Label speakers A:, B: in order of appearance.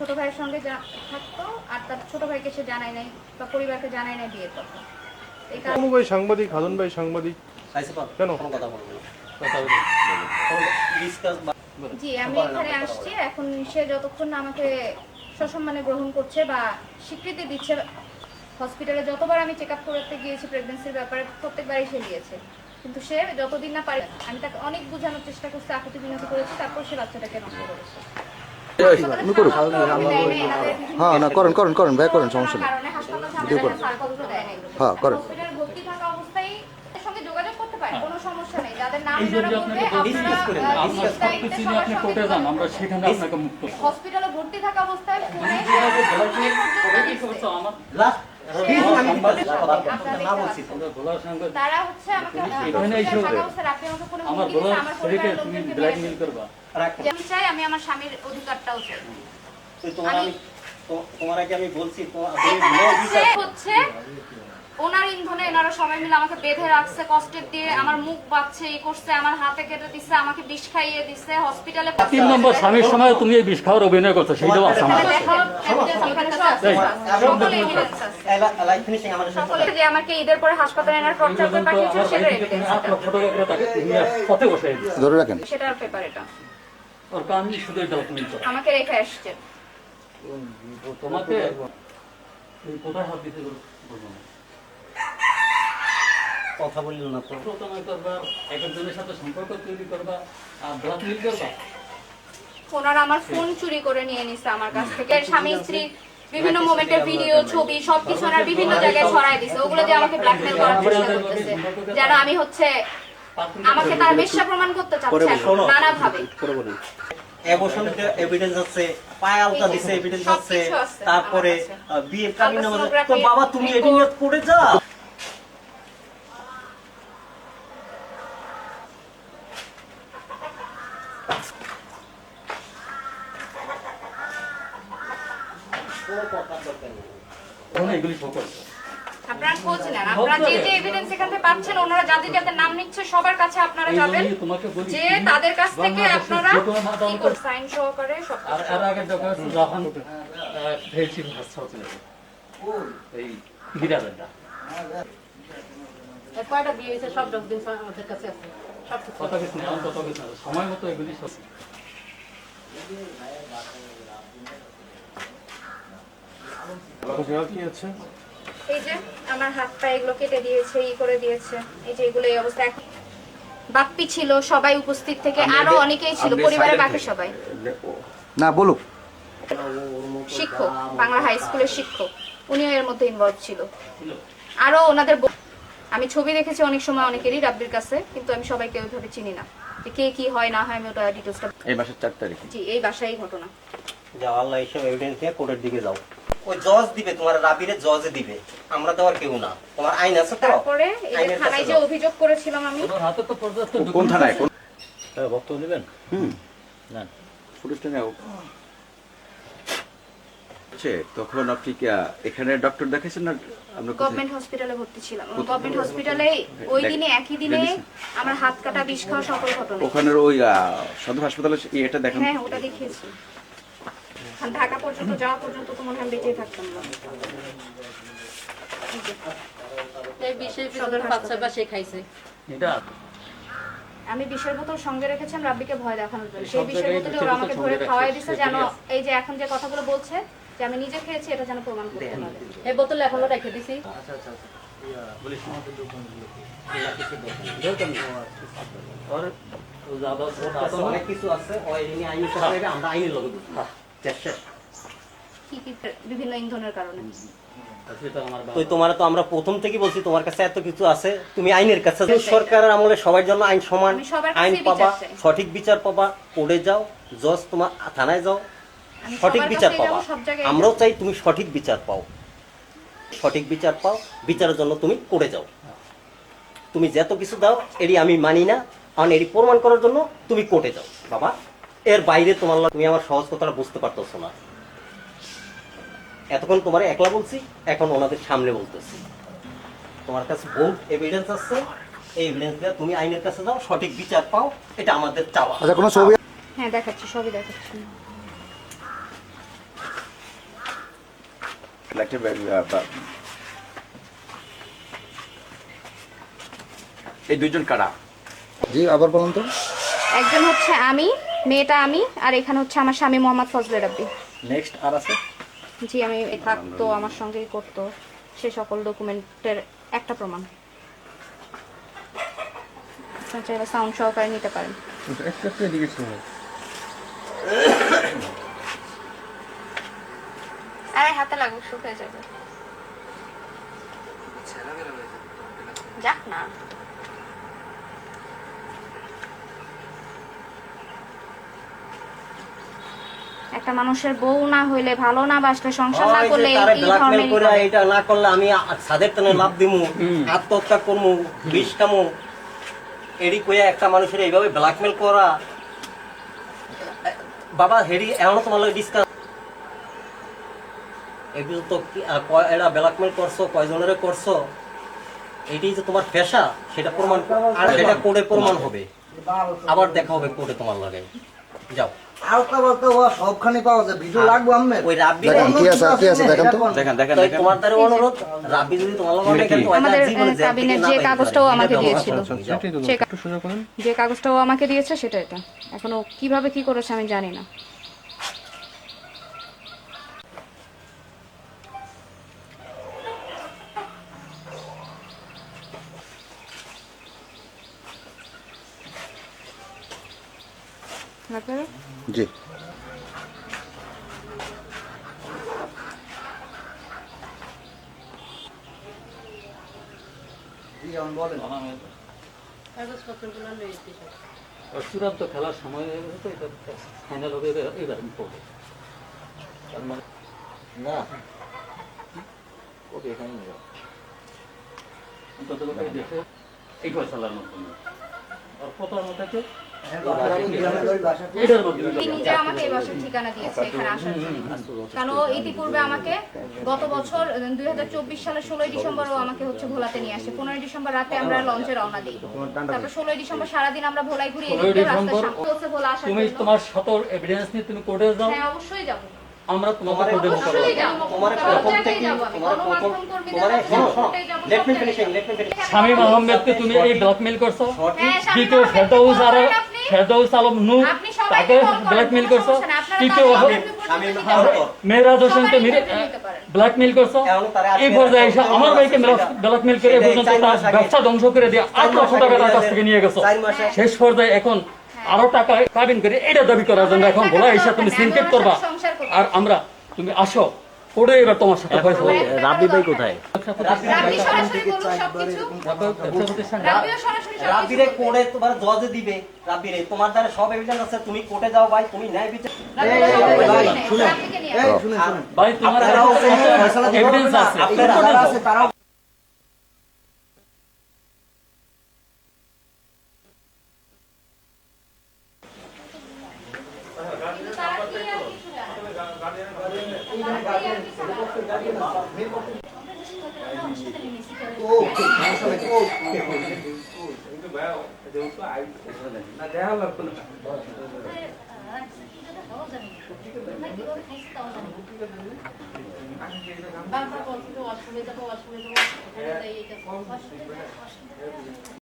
A: ছোট ভাইয়ের সঙ্গে থাকতো আর তার ছোট ভাইকে সে জানায় নাই বা পরিবারকে জানায় নাই বিয়ের কথা।
B: অনু ভাই সাংবাদিক ভাই সাংবাদিক। কেন?
C: কথা বলব না।
D: কথা বলি।
C: ডিসকাস
A: জি আমি এখানে আসছি। এখন সে যতক্ষণ না আমাকে সসম্মানে গ্রহণ করছে বা স্বীকৃতি দিচ্ছে হসপিটালে যতবার আমি চেক আপ করতে গিয়েছি প্রেগনেন্সির ব্যাপারে প্রত্যেকবারই সে দিয়েছে। কিন্তু সে যতদিন না পারে আমি তাকে অনেক বোঝানোর চেষ্টা করছি আকুতি বিনতি করেছি তারপর সে বাচ্চাটাকে নষ্ট করেছে।
E: করুক
A: হ্যাঁ
E: না করেন করেন করেন ভাই করেন সমস্যা নেই ভিডিও করুন। হ্যাঁ, করেন।
A: হসপিটালে ভর্তি থাকা অবস্থায় আমি চাই আমি আমার স্বামীর অধিকারটাও চাই।
C: তোমার আমি তো- তোমার আগে আমি বলছি
A: হচ্ছে ওনার ইন্ধনে এনারা সবাই মিলে আমাকে বেঁধে রাখছে কষ্টের দিয়ে আমার মুখ বাচ্ছে এই করছে আমার হাতে কেটে দিচ্ছে আমাকে বিষ খাইয়ে দিচ্ছে হসপিটালে
D: তিন নম্বর স্বামীর সময় তুমি এই বিষ খাওয়ার অভিনয় করছ সেইটাও আছে আমার
A: সকল আমাকে ঈদের পরে হাসপাতালে এনার টর্চার করে
D: দিচ্ছ
E: ধরে রাখেন।
A: সেটার পেপার এটা।
D: ওর কান শুধু এটা
A: আমাকে রেখে আসছে।
D: তোমাকে কোথায় হাত দিতে বলব না
C: কথা বললেন না তো।
D: প্রতারণা করবা এক একজনের সাথে সম্পর্ক তৈরি করবা আর ব্ল্যাকমেল করবা।
A: ওনারা আমার ফোন চুরি করে নিয়ে নিছে আমার কাছ থেকে। স্বামী স্ত্রী বিভিন্ন মোমেন্টের ভিডিও ছবি সবকিছু ওনার বিভিন্ন জায়গায় ছড়াই দিছে। ওগুলো দিয়ে আমাকে ব্ল্যাকমেল করার চেষ্টা করতেছে। যেন আমি হচ্ছে আমাকে তার বেশ্যা প্রমাণ করতে চাচ্ছে এখন নানা ভাবে
C: অ্যাবর্শন এভিডেন্স আছে পায়ালটা দিছে এভিডেন্স আছে তারপরে বিয়ের আছে। তো বাবা তুমি
A: report।
C: নিয়ে করে যা কোনো কথার দরকার নেই।
D: ওখানে এগুলি শো করছে
A: আপনারা খোঁজ নেন আপনারা যে যে এভিডেন্স এখান থেকে পাচ্ছেন ওনারা যাদের যাদের নাম নিচ্ছে সবার কাছে আপনারা যাবেন। যে তাদের কাছ থেকে আপনারা কি করে সাইন সহকারে সব
D: আর আগে যখন যখন ফেলছি হাসপাতাল এই বিরাজনটা
F: কয়টা বিয়ে হয়েছে? সব ডকুমেন্টস আমাদের কাছে। আছে সব কিছু।
D: কত কিছু নেই কত কিছু সময় মতো এগুলি সব
B: আপনার কি আছে?
A: এই যে আমার হাত পা এগুলো কেটে দিয়েছে ই করে দিয়েছে। এই যে এগুলো এই অবস্থা। বাপ্পি ছিল সবাই উপস্থিত থেকে আরও অনেকেই ছিল পরিবারের বাকি সবাই।
E: না বলুক।
A: শিক্ষক বাংলা হাই স্কুলের শিক্ষক উনিও এর মধ্যে ইনভলভ ছিল। আরও ওনাদের আমি ছবি দেখেছি অনেক সময় অনেকেরই রাব্বির কাছে কিন্তু আমি সবাইকে ওইভাবে চিনি না। যে কে কি হয় না হয় আমি ওটা ডিটেলসটা
E: এই মাসের চার তারিখে
A: জি এই বাসায় ঘটনা।
C: যাও আল্লাহ এইসব এভিডেন্স নিয়ে কোর্টের দিকে যাও। ওই জজ দিবে তোমার রাবিরে জজে দিবে। আমরা দেওয়ার কেউ না। তোমার আইন আছে তো?
A: তারপরে এই যে থানায় যে অভিযোগ করেছিলাম আমি।
D: ওর হাতে তো পর্যাপ্ত
E: কোন থানায়? কোন
D: হ্যাঁ, বক্তব্য
E: হুম। পুলিশটা নেও। হচ্ছে তখন আপনি কি এখানে ডক্টর দেখাইছেন না আমরা
A: গভর্নমেন্ট হসপিটালে ভর্তি ছিলাম। গভর্নমেন্ট হসপিটালে ওই দিনে একই দিনে আমার হাত কাটা বিষ খাওয়া সকল ঘটনা।
E: ওখানের ওই সদর হাসপাতালে এটা দেখান।
A: হ্যাঁ ওটা দেখিয়েছি। ঢাকা পর্যন্ত যাওয়া পর্যন্ত তো মনে হয় আমি বেঁচে থাকতাম না। আমি বিষের বোতল সঙ্গে রেখেছেন রাব্বিকে ভয় দেখানোর জন্য। সেই বিষের বোতলে ওরা আমাকে ধরে খাওয়াই দিছে যেন এই যে এখন যে কথাগুলো বলছে যে আমি নিজে খেয়েছি এটা যেন প্রমাণ করতে পারে।
F: এই বোতল এখনও রেখে দিছি।
D: ওর যাদব
C: আছে, অনেক কিছু আছে। ওই এমনি আইনের কাছে আমরা আইনের লগে
A: বিভিন্ন ইন্ধনের কারণে?
C: তো তোমার তো আমরা প্রথম থেকে বলছি তোমার কাছে এত কিছু আছে তুমি আইনের কাছে সরকারের আমলে সবার জন্য আইন সমান
A: আমি সবার কাছেই
C: আইন পাবা সঠিক বিচার পাবা কোর্টে যাও জজ তোমার থানায় যাও সঠিক বিচার পাবা
A: যাব, সব জায়গায়
C: আমরাও চাই তুমি সঠিক বিচার পাও। সঠিক বিচার পাও বিচারের জন্য তুমি করে যাও। তুমি যত কিছু দাও এটি আমি মানি না কারণ এটি প্রমাণ করার জন্য তুমি কোর্টে যাও। বাবা। এর বাইরে তোমার তুমি আমার সহজ কথাটা বুঝতে পারতেছো না। এতক্ষণ তোমার একলা বলছি এখন ওনাদের সামনে বলতেছি। তোমার কাছে বহুত এভিডেন্স আছে এই এভিডেন্স দিয়ে তুমি আইনের কাছে যাও সঠিক বিচার পাও এটা আমাদের চাওয়া।
E: আচ্ছা কোনো ছবি
A: হ্যাঁ দেখাচ্ছি সবই দেখাচ্ছি।
E: বা- এই দুজন কারা?
G: জি আবার বলুন তো।
A: একজন হচ্ছে আমি মেয়েটা আমি আর এখানে হচ্ছে আমার স্বামী মোহাম্মদ ফজলে রাব্বি।
G: নেক্সট আর আছে?
A: জি আমি থাকতো আমার সঙ্গেই করতো। সে সকল ডকুমেন্টের একটা প্রমাণ। আপনার চাইলে সাউন্ড সহকারে নিতে পারেন।
B: একটু একটু এদিকে শুনুন।
A: আরে হাতে লাগুক শুকিয়ে যাবে। যাক না। একটা মানুষের বউ না হইলে ভালো না বাসলে সংসার না করলে এই
C: করে এটা না করলে আমি সাদের টানে লাভ দিমু আত্মহত্যা করমু বিষ খামু। এডি কইয়া একটা মানুষের এইভাবে ব্ল্যাকমেল করা। বাবা হেরি এমন তোমার লগে ডিসকাস এগুলো তো কি- আ, কয়- এরা ব্ল্যাকমেল করছ কয়জনের করছ? এটাই যে তোমার পেশা সেটা প্রমাণ আর সেটা কোর্টে প্রমাণ হবে। আবার দেখা হবে কোর্টে তোমার লাগে। যাও।
H: হালকা পাতলা হওয়া সবখানে পাওয়া যায়। ভিডিও লাগবে আমের
C: ওই রাব্বি
G: দেখেন কি আছে কি আছে দেখেন তো।
E: দেখেন দেখেন দেখেন।
C: তোমার দ্বারা অনুরোধ রাব্বি যদি তোমার লগে অনেক একটু
A: আমাদের,
C: ওইটা জীবনে
A: আহ,
C: জেল
A: কাবিনের যে কাগজটাও আমাকে দিয়েছিল।
B: একটু করেন।
A: যে কাগজটাও আমাকে দিয়েছে সেটা এটা। এখনও কীভাবে কি করেছে আমি জানি না। লাগবে?
G: জি।
D: চূড়ান্ত খেলার সময় হয়ে গেছে তো এটা ফাইনাল হবে এবার- আমি পড়ব তার মানে
C: না।
D: ওকে এখানে নিয়ে যাও। অন্তত পক্ষে দেখে এই ফয়সালার মতো না। আর মধ্যে
A: তিনি নিজে আমাকে এই বাসার ঠিকানা দিয়েছে এখানে আসার জন্য। কারণ ইতিপূর্বে আমাকে গত বছর দুই হাজার চব্বিশ সালের ষোলোই ডিসেম্বর ও আমাকে হচ্ছে ভোলাতে নিয়ে আসে। পনেরোই ডিসেম্বর রাতে আমরা লঞ্চে রওনা দিই। তারপর ষোলোই ডিসেম্বর সারাদিন আমরা ভোলাই ঘুরি এদিক
D: 16
A: দিয়ে রাস্তার
D: ডিসেম্বর
A: সামনে বলছে ভোলা আসার
D: তুমি তোমার সতর এভিডেন্স নিয়ে তুমি কোর্টে যাও।
A: হ্যাঁ অবশ্যই যাব।
D: আমরা তোমাকে কোর্টে মোকাবেলা শামীম আহমেদকে তুমি এই ব্ল্যাকমেল করছ?
A: হ্যাঁ,
D: দ্বিতীয় ফেরদৌস আর ফেরদৌস আলম নূর তাকে ব্ল্যাকমেল করছ? তৃতীয়। মেয়েরাজ হোসেনকে। ব্ল্যাকমেল করছ? এই পর্যায়ে এসে আমার ভাইকে ব্ল্যাকমেল করে পর্যন্ত তার ব্যবসা ধ্বংস করে দিয়ে আট লক্ষ টাকা তার কাছ থেকে নিয়ে গেছো। শেষ পর্যায়ে এখন আরও টাকা কাবিন করে এটা দাবি করার জন্য এখন বলা এসে তুমি সিনকেট করবা। আর আমরা তুমি আসো। করে এবার তোমার সাথে।
C: রাব্বি ভাই কোথায়? রাব্বিরে কোর্টে তোমার জজ দিবে। রাব্বিরে তোমার দ্বারা সব এভিডেন্স আছে তুমি কোর্টে যাও ভাই তুমি ন্যায় বিচার
H: ভাই, শুনেন।
D: তোমার এভিডেন্স আছে।
C: আপনারা-
H: আছে তারাও
A: কিন্তু তারা কি আর কিছু জানে না। তারা কি আর কিছু জানে না।
H: ও সমস্যা নেই ও
F: বারবার অসুবিধা ওয়াশরুমে যাব